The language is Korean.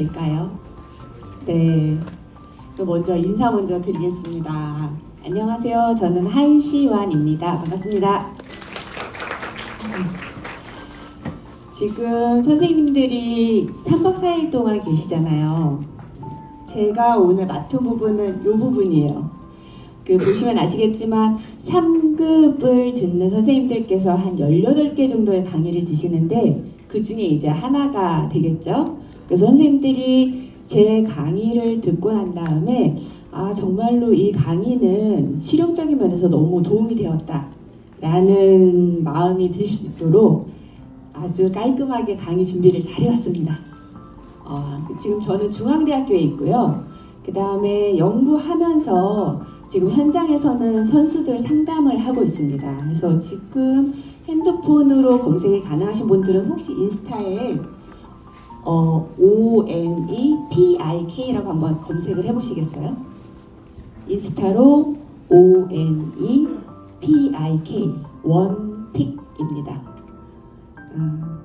될까요? 네. 먼저 인사 먼저 드리겠습니다. 안녕하세요. 저는 한시환입니다. 반갑습니다. 지금 선생님들이 3박 4일 동안 계시잖아요. 제가 오늘 맡은 부분은 이 부분이에요. 그 보시면 아시겠지만 3급을 듣는 선생님들께서 한 18개 정도의 강의를 드시는데 그 중에 이제 하나가 되겠죠. 그래서 선생님들이 제 강의를 듣고 난 다음에 아 정말로 이 강의는 실용적인 면에서 너무 도움이 되었다 라는 마음이 드실 수 있도록 아주 깔끔하게 강의 준비를 잘 해왔습니다. 어, 지금 저는 중앙대학교에 있고요. 그 다음에 연구하면서 지금 현장에서는 선수들 상담을 하고 있습니다. 그래서 지금 핸드폰으로 검색이 가능하신 분들은 혹시 인스타에 어, O N E P I K라고 한번 검색을 해보시겠어요? 인스타로 O N E P I K 원픽입니다. 음,